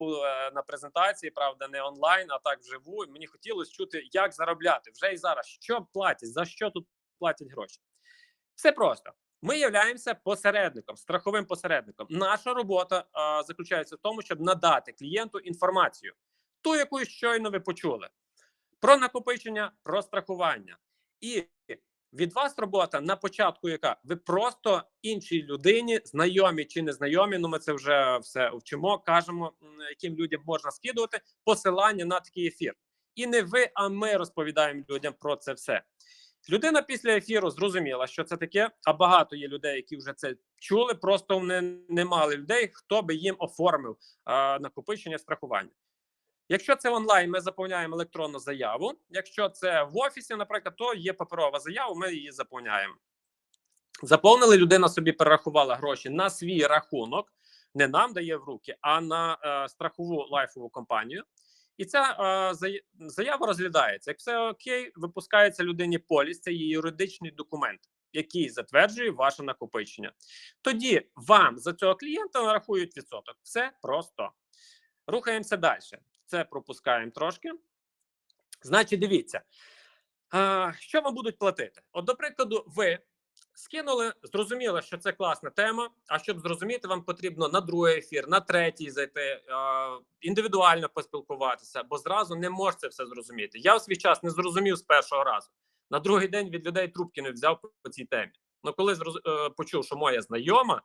е, на презентації, правда, не онлайн, а так вживу. Мені хотілося чути, як заробляти вже і зараз. Що платять, за що тут платять гроші? Все просто. Ми являємося посередником, страховим посередником. Наша робота а, заключається в тому, щоб надати клієнту інформацію, ту, яку щойно ви почули, про накопичення, про страхування. І від вас робота на початку, яка ви просто іншій людині, знайомі чи незнайомі. Ну ми це вже все вчимо. Кажемо, яким людям можна скидувати посилання на такий ефір. І не ви, а ми розповідаємо людям про це все. Людина після ефіру зрозуміла, що це таке. А багато є людей, які вже це чули. Просто не, не мали людей, хто би їм оформив а, накопичення страхування. Якщо це онлайн, ми заповняємо електронну заяву. Якщо це в офісі, наприклад, то є паперова заява, ми її заповняємо. Заповнили, людина собі перерахувала гроші на свій рахунок, не нам дає в руки, а на е, страхову лайфову компанію. І ця е, заява розглядається. Як все окей, випускається людині поліс, це є юридичний документ, який затверджує ваше накопичення. Тоді вам за цього клієнта нарахують відсоток. Все просто. Рухаємося далі. Це пропускаємо трошки. Значить, дивіться, що вам будуть платити? От, до прикладу, ви скинули, зрозуміли, що це класна тема. А щоб зрозуміти, вам потрібно на другий ефір, на третій зайти, індивідуально поспілкуватися, бо зразу не можете все зрозуміти. Я у свій час не зрозумів з першого разу. На другий день від людей трубки не взяв по цій темі. Ну, коли зроз... е, почув, що моя знайома,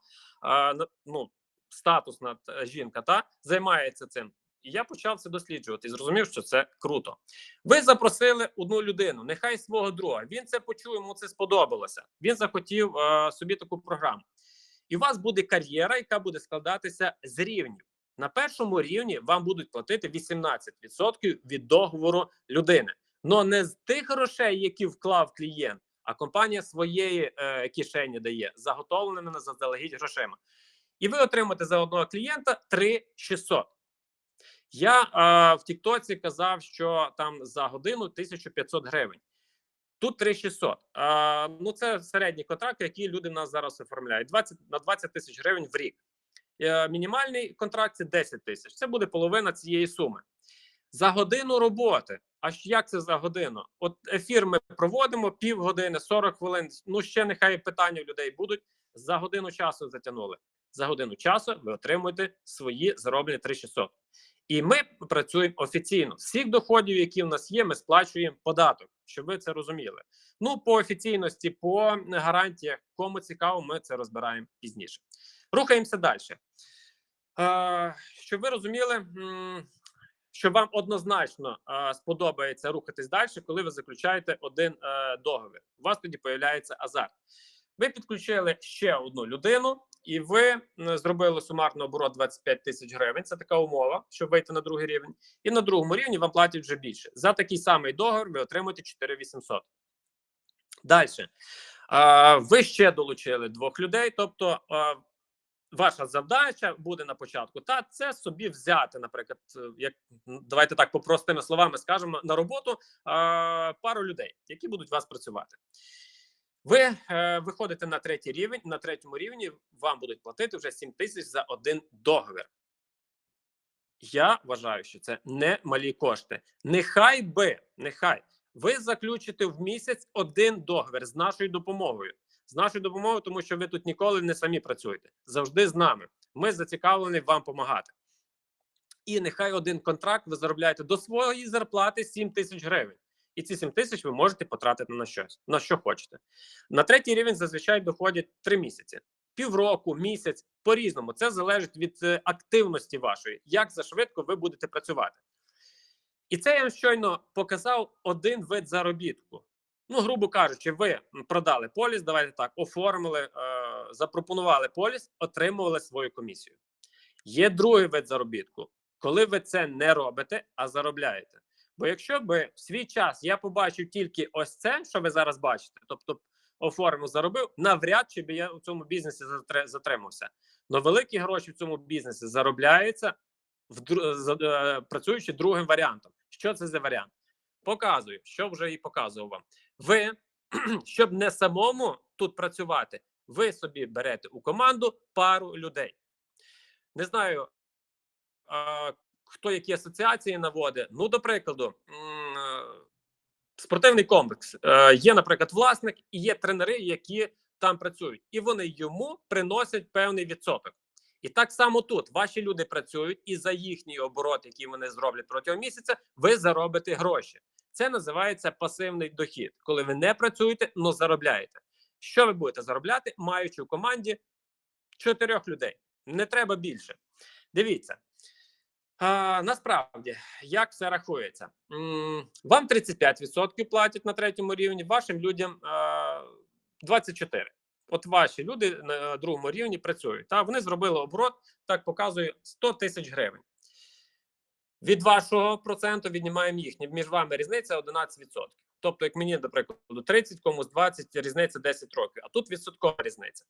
ну, статусна е, жінка, та займається цим. І я почав це досліджувати і зрозумів, що це круто. Ви запросили одну людину, нехай свого друга. Він це почув, йому це сподобалося. Він захотів е, собі таку програму. І у вас буде кар'єра, яка буде складатися з рівнів. На першому рівні вам будуть платити 18% від договору людини. Но не з тих грошей, які вклав клієнт, а компанія своєї е, кишені дає заготовленими на заздалегідь грошима. І ви отримаєте за одного клієнта 3600. Я е, в Тіктоці казав, що там за годину 1500 гривень. Тут 3600. Е, ну це середній контракт, який люди в нас зараз оформляють 20 на 20 тисяч гривень в рік. Е, мінімальний контракт це 10 тисяч. Це буде половина цієї суми. За годину роботи. А як це за годину? От ефір ми проводимо півгодини, 40 хвилин. Ну ще нехай питання в людей будуть. За годину часу затягнули. За годину часу ви отримуєте свої зароблені 3600. І ми працюємо офіційно. З всіх доходів, які в нас є, ми сплачуємо податок, щоб ви це розуміли. Ну, по офіційності, по гарантіях, кому цікаво, ми це розбираємо пізніше. Рухаємося далі. Щоб ви розуміли, що вам однозначно сподобається рухатись далі, коли ви заключаєте один е, договір. У вас тоді появляється азарт. Ви підключили ще одну людину, і ви зробили сумарний оборот 25 тисяч гривень. Це така умова, щоб вийти на другий рівень. І на другому рівні вам платять вже більше. За такий самий договір ви отримуєте 4800. Далі. Ви ще долучили двох людей, тобто. Ваша завдача буде на початку, та це собі взяти, наприклад, е, як давайте так по простими словами скажемо на роботу пару людей, які будуть вас працювати. Ви е, виходите на третій рівень. На третьому рівні вам будуть платити вже 7 тисяч за один договір. Я вважаю, що це не малі кошти. Нехай би, нехай ви заключите в місяць один договір з нашою допомогою. З нашою допомогою, тому що ви тут ніколи не самі працюєте. Завжди з нами. Ми зацікавлені вам допомагати. І нехай один контракт ви заробляєте до своєї зарплати 7 тисяч гривень. І ці 7 тисяч ви можете потратити на щось, на що хочете. На третій рівень зазвичай доходять 3 місяці, півроку, місяць по різному. Це залежить від е, активності вашої, як за швидко ви будете працювати. І це я вам щойно показав один вид заробітку. Ну, грубо кажучи, ви продали поліс, давайте так, оформили, е, запропонували поліс, отримували свою комісію. Є другий вид заробітку, коли ви це не робите, а заробляєте. Бо якщо би в свій час я побачив тільки ось це, що ви зараз бачите, тобто оформив, заробив, навряд чи би я у цьому бізнесі затримався. Но великі гроші в цьому бізнесі заробляються, е, працюючи другим варіантом. Що це за варіант? Показую, що вже і показував вам. Ви, щоб не самому тут працювати, ви собі берете у команду пару людей. Не знаю, хто які асоціації наводить. Ну, до прикладу, е, спортивний комплекс. Е, Є, наприклад, власник і є тренери, які там працюють, і вони йому приносять певний відсоток. І так само тут ваші люди працюють, і за їхній оборот, який вони зроблять протягом місяця, ви заробите гроші. Це називається пасивний дохід, коли ви не працюєте, але заробляєте. Що ви будете заробляти, маючи в команді чотирьох людей? Не треба більше. Дивіться. Насправді, як все рахується? Вам 35% платять на третьому рівні, вашим людям 24%. От ваші люди на другому рівні працюють. Та вони зробили оборот, так показує 100 тисяч гривень. Від вашого проценту віднімаємо їхнє. Між вами різниця 11%. Тобто, як мені, до прикладу, 30, комусь 20, різниця 10 років, а тут відсоткова різниця.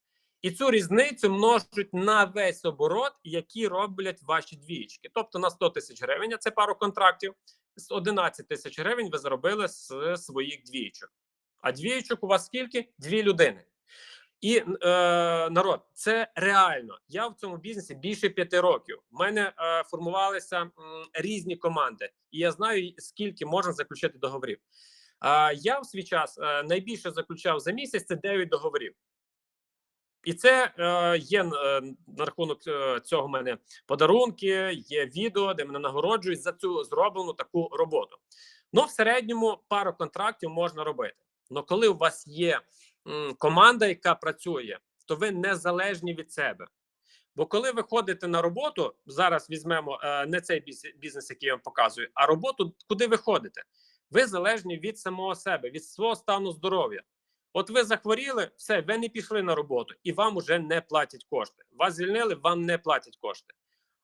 І цю різницю множать на весь оборот, який роблять ваші двічки. Тобто на 100 тисяч гривень, а це пару контрактів, з 11 тисяч гривень ви заробили з своїх двічок. А двічок у вас скільки? Дві людини. І е, народ, це реально. Я в цьому бізнесі більше п'яти років. У мене е, формувалися м, різні команди, і я знаю, скільки можна заключити договорів. А я в свій час е, найбільше заключав за місяць це 9 договорів. І це е, є е, на рахунок е, цього мене подарунки, є відео, де мене нагороджують за цю зроблену таку роботу. Ну, в середньому пару контрактів можна робити. Але коли у вас є м, команда, яка працює, то ви незалежні від себе. Бо коли ви ходите на роботу, зараз візьмемо е, не цей бізнес, який я вам показую, а роботу, куди ви ходите, ви залежні від самого себе, від свого стану здоров'я. От ви захворіли, все, ви не пішли на роботу, і вам уже не платять кошти. Вас звільнили, вам не платять кошти.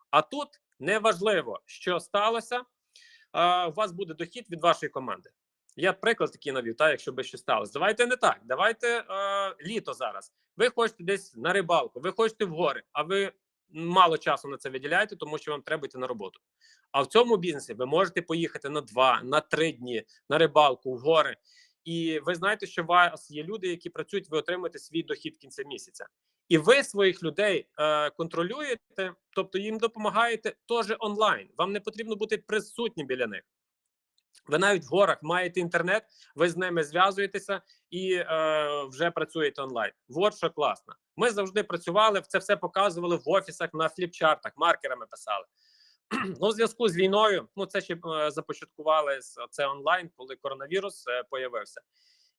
А тут неважливо, що сталося, а, у вас буде дохід від вашої команди. Я приклад такий навів, та, якщо би щось сталося. Давайте не так. Давайте е, літо зараз. Ви хочете десь на рибалку, ви хочете в гори, а ви мало часу на це виділяєте, тому що вам треба йти на роботу. А в цьому бізнесі ви можете поїхати на два, на три дні на рибалку, в гори. І ви знаєте, що у вас є люди, які працюють, ви отримуєте свій дохід в кінці місяця. І ви своїх людей е, контролюєте, тобто їм допомагаєте теж онлайн. Вам не потрібно бути присутнім біля них. Ви навіть в горах маєте інтернет, ви з ними зв'язуєтеся і е, вже працюєте онлайн. От що класно. Ми завжди працювали, це все показували в офісах на фліпчартах, маркерами писали. Ну, в зв'язку з війною, ну це ще е, започаткували це онлайн, коли коронавірус е, появився,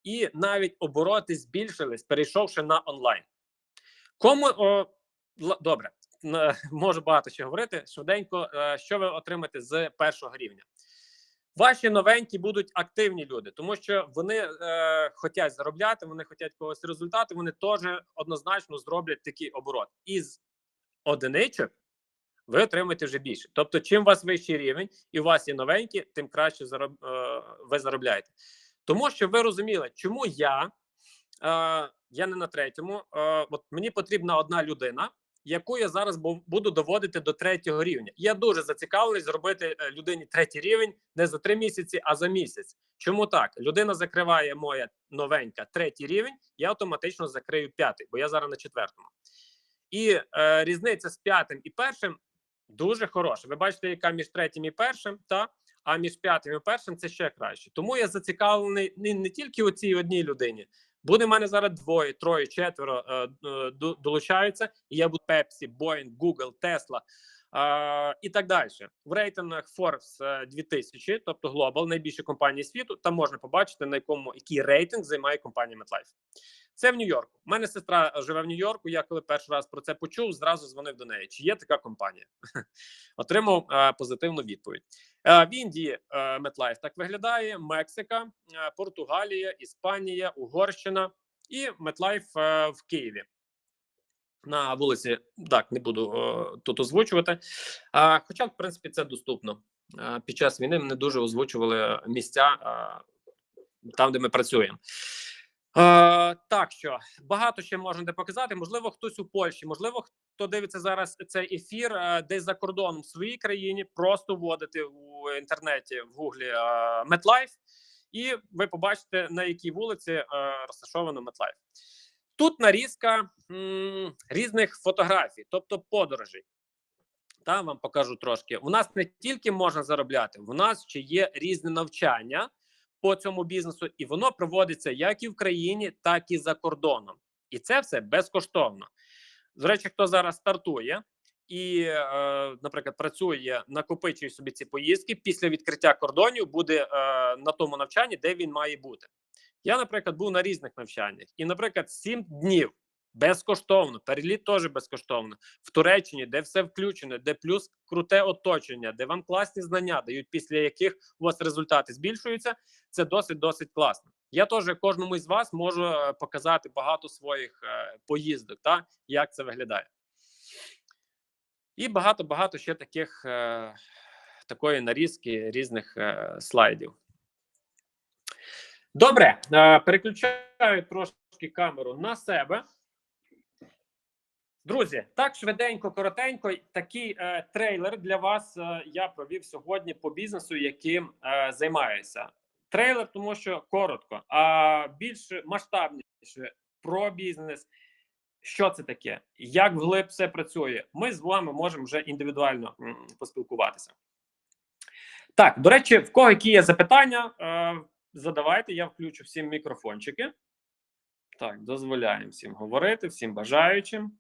і навіть обороти збільшились, перейшовши на онлайн. Кому о, добре, можу багато ще говорити. Швиденько, е, що ви отримаєте з першого рівня? Ваші новенькі будуть активні люди, тому що вони е, хочуть заробляти, вони хочуть когось результату. Вони теж однозначно зроблять такий оборот. Із одиничок ви отримаєте вже більше. Тобто, чим у вас вищий рівень і у вас є новенькі, тим краще зароб, е, ви заробляєте. Тому що ви розуміли, чому я, е, я не на третьому, е, от мені потрібна одна людина, яку я зараз буду доводити до третього рівня. Я дуже зацікавлений зробити е, людині третій рівень не за три місяці, а за місяць. Чому так? Людина закриває моя новенька третій рівень, я автоматично закрию п'ятий, бо я зараз на четвертому. І е, різниця з п'ятим і першим дуже хороша. Ви бачите, яка між третім і першим, та а між п'ятим і першим це ще краще. Тому я зацікавлений не, не тільки у цій одній людині. Буде в мене зараз двоє, троє, четверо е, е, до- долучаються, і я буду Pepsi, Boeing, Google, Tesla е, і так далі. В рейтингах Forbes е, 2000, тобто Global, найбільші компанії світу, там можна побачити, на якому який рейтинг займає компанія MetLife. Це в Нью-Йорку. У мене сестра живе в Нью-Йорку. Я коли перший раз про це почув, зразу дзвонив до неї. Чи є така компанія? Отримав е, позитивну відповідь. Е, в Індії е, MetLife так виглядає: Мексика, е, Португалія, Іспанія, Угорщина і MetLife е, в Києві. На вулиці так не буду е, тут озвучувати. А, хоча, в принципі, це доступно. Е, під час війни ми не дуже озвучували місця е, там, де ми працюємо. Е, так що багато ще можна де показати. Можливо, хтось у Польщі, можливо, хто дивиться зараз цей ефір е, десь за кордоном в своїй країні, просто вводити в інтернеті в гуглі е, MetLife, і ви побачите на якій вулиці е, розташовано MetLife. Тут нарізка м, різних фотографій, тобто подорожей. Там вам покажу трошки. У нас не тільки можна заробляти, в нас ще є різне навчання по цьому бізнесу, і воно проводиться як і в країні, так і за кордоном. І це все безкоштовно. До речі, хто зараз стартує і, е, наприклад, працює, накопичує собі ці поїздки після відкриття кордонів, буде е, на тому навчанні, де він має бути. Я, наприклад, був на різних навчаннях, і, наприклад, 7 днів безкоштовно, переліт теж безкоштовно в Туреччині, де все включено, де плюс круте оточення, де вам класні знання дають, після яких у вас результати збільшуються. Це досить досить класно. Я теж кожному із вас можу е, показати багато своїх е, поїздок, та як це виглядає. І багато багато ще таких е, такої нарізки різних слайдів. Добре, переключаю трошки камеру на себе. Друзі, так швиденько, коротенько, такий е, трейлер для вас е, я провів сьогодні по бізнесу, яким е, займаюся. Трейлер, тому що коротко, а більш масштабніше про бізнес. Що це таке? Як вглиб все працює? Ми з вами можемо вже індивідуально поспілкуватися. Так, до речі, в кого які є запитання, е, задавайте, я включу всім мікрофончики. Так, дозволяємо всім говорити, всім бажаючим.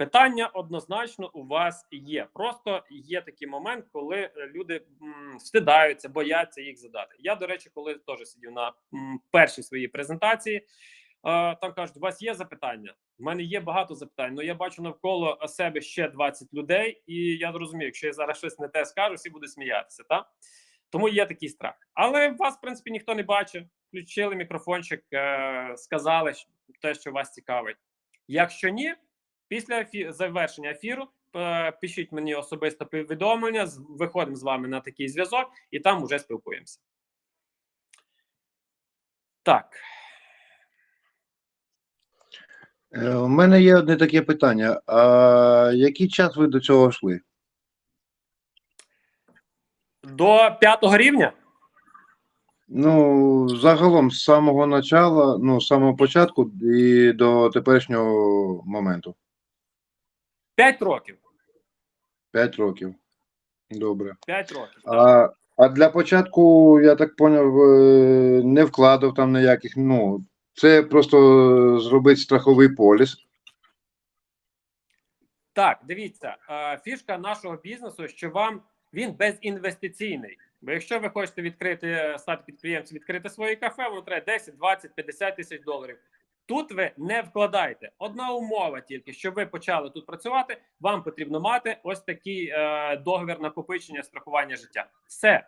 Питання однозначно у вас є. Просто є такий момент, коли е, люди м, встидаються, бояться їх задати. Я, до речі, коли теж сидів на першій своїй презентації, е, там кажуть, у вас є запитання? У мене є багато запитань, але я бачу навколо себе ще 20 людей, і я зрозумію, якщо я зараз щось не те скажу, всі будуть сміятися. Та? Тому є такий страх. Але вас, в принципі, ніхто не бачить. Включили мікрофончик, е, сказали те, що вас цікавить. Якщо ні, після завершення ефіру е, пишіть мені особисто повідомлення, виходимо з вами на такий зв'язок і там вже спілкуємося. Так, Е, У мене є одне таке питання. А який час ви до цього йшли? до п'ятого рівня. Ну, загалом з самого начала, ну, з самого початку і до теперішнього моменту. 5 років. 5 років. Добре. 5 років. так. А, а для початку, я так поняв, е, не вкладав там ніяких, ну, це просто зробити страховий поліс. Так, дивіться, е, фішка нашого бізнесу, що вам він безінвестиційний. Бо якщо ви хочете відкрити е, стати підприємцем, відкрити своє кафе, воно треба 10, 20, 50 тисяч доларів. Тут ви не вкладаєте. Одна умова тільки, щоб ви почали тут працювати, вам потрібно мати ось такий е, договір накопичення страхування життя. Все.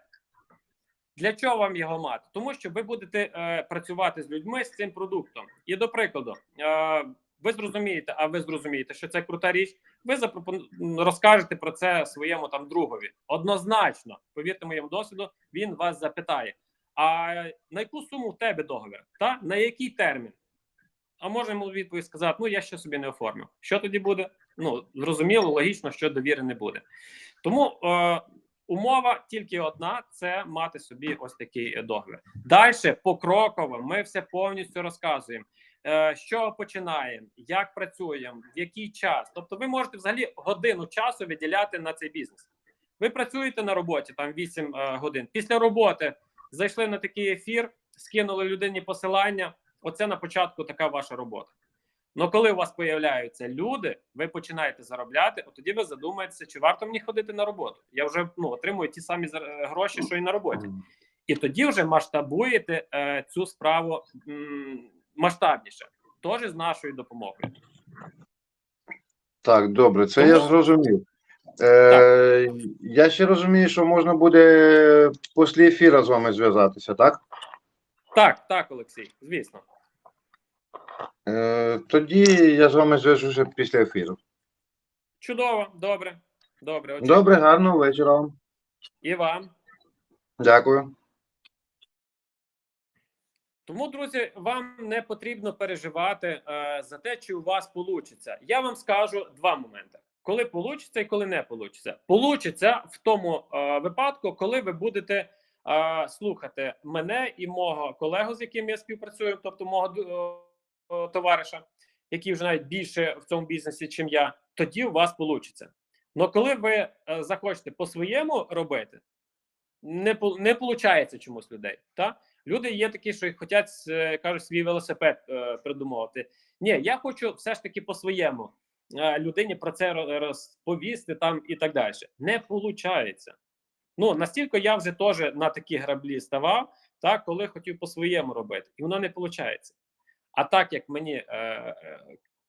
Для чого вам його мати? Тому що ви будете е, працювати з людьми з цим продуктом. І до прикладу, е, ви зрозумієте, а ви зрозумієте, що це крута річ. Ви запропон... розкажете про це своєму там другові. Однозначно, повірте моєму досвіду, він вас запитає: а на яку суму в тебе договір? Та на який термін? А може йому відповідь сказати: ну я ще собі не оформив. Що тоді буде? Ну зрозуміло, логічно, що довіри не буде. Тому е, умова тільки одна: це мати собі ось такий е, договір. Далі покроково ми все повністю розказуємо. Е, чого починаємо, як працюємо, в який час. Тобто, ви можете взагалі годину часу виділяти на цей бізнес. Ви працюєте на роботі там 8 е, годин. Після роботи зайшли на такий ефір, скинули людині посилання. Оце на початку така ваша робота. Ну коли у вас появляються люди, ви починаєте заробляти, от тоді ви задумаєтеся, чи варто мені ходити на роботу. Я вже ну отримую ті самі гроші, що і на роботі. І тоді вже масштабуєте е, цю справу м, масштабніше, теж з нашою допомогою. Так, добре, це Тому- я зрозумів. Е, я ще розумію, що можна буде після ефіру з вами зв'язатися, так? Так, так, Олексій, звісно. Е, тоді я з вами зв'яжуся після ефіру. Чудово, добре. Добре, очікую. Добре, гарного вечора вам. і вам. Дякую. Тому, друзі, вам не потрібно переживати е, за те, чи у вас вийде. Я вам скажу два моменти: коли вийде і коли не вийде. Получиться в тому е, випадку, коли ви будете е, слухати мене і мого колегу, з яким я співпрацюю, тобто мого е, товариша, який вже навіть більше в цьому бізнесі, чим я. Тоді у вас вийде. Но коли ви е, захочете по-своєму робити, не виходить чомусь людей. Та? Люди є такі, що хочуть, е, кажуть, свій велосипед е, придумувати. Ні, я хочу все ж таки по-своєму людині про це розповісти там і так далі. Не виходить. Ну, настільки я вже теж на такі граблі ставав, так, коли хотів по-своєму робити, і воно не виходить. А так як мені е, е,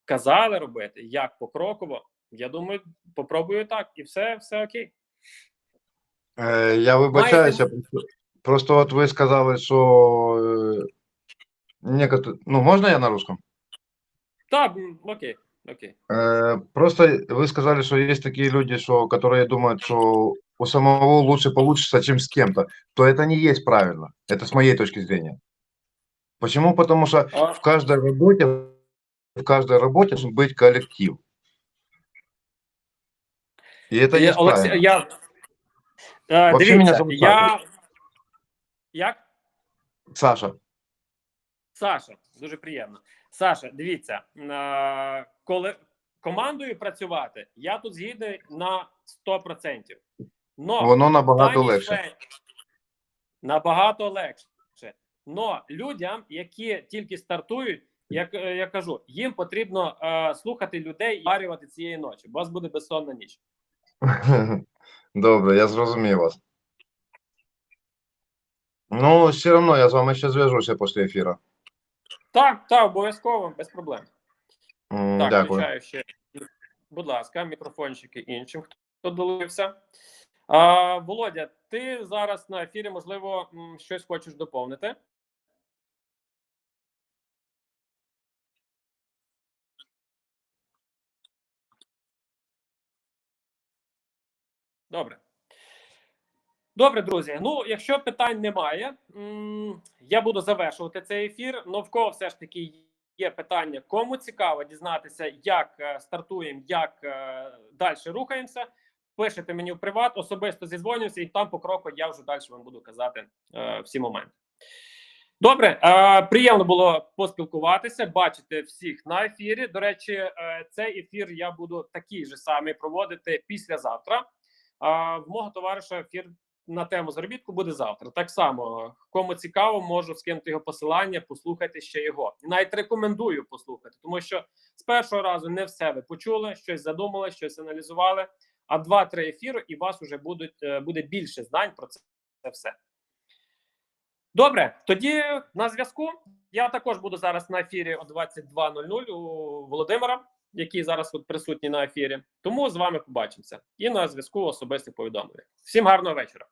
казали робити, як покроково, я думаю, попробую так, і все, все окей. Е, я вибачаюся, просто, просто от ви сказали, що е, некотор- ну, можна я на русском? Так, м, окей, окей. Э, Просто вы сказали, что есть такие люди, что, которые думают, что у самого лучше получится, чем с кем-то. То это не есть правильно. Это с моей точки зрения. Почему? Потому что в каждой работе, в каждой работе должен быть коллектив. И это і, есть я, е, Вообще дивіться, зовут я... Як? Саша. Саша, дуже приємно. Саша, дивіться, е, коли командою працювати, я тут згідний на 100%. Но Воно набагато легше. Набагато легше. Но людям, які тільки стартують, як е, я кажу, їм потрібно е, слухати людей і варювати цієї ночі, бо у вас буде безсонна ніч. Добре, я зрозумів вас. Ну, все равно я з вами ще зв'яжуся після ефіру. Так, так, обов'язково, без проблем. М, Так, Дякую. включаю ще, будь ласка, мікрофончики іншим, хто долився. А, Володя, ти зараз на ефірі, можливо, щось хочеш доповнити? Добре. Добре, друзі. Ну, якщо питань немає, я буду завершувати цей ефір. Но в кого все ж таки є питання, кому цікаво дізнатися, як е, стартуємо, як е, далі рухаємося. Пишете мені в приват, особисто зізвонюся, і там по кроку я вже далі вам буду казати е, всі моменти. Добре, приємно було поспілкуватися, бачити всіх на ефірі. До речі, цей ефір я буду такий же самий проводити післязавтра. А в мого товариша ефір на тему заробітку буде завтра. Так само, кому цікаво, можу скинути його посилання, послухайте ще його. Навіть рекомендую послухати, тому що з першого разу не все ви почули, щось задумали, щось аналізували. А два-три ефіри, і у вас вже будуть е, буде більше знань про це все. Добре, тоді на зв'язку. Я також буду зараз на ефірі о 22.00 у Володимира, який зараз тут присутні на ефірі. Тому з вами побачимося. І на зв'язку особистих повідомлення. Всім гарного вечора.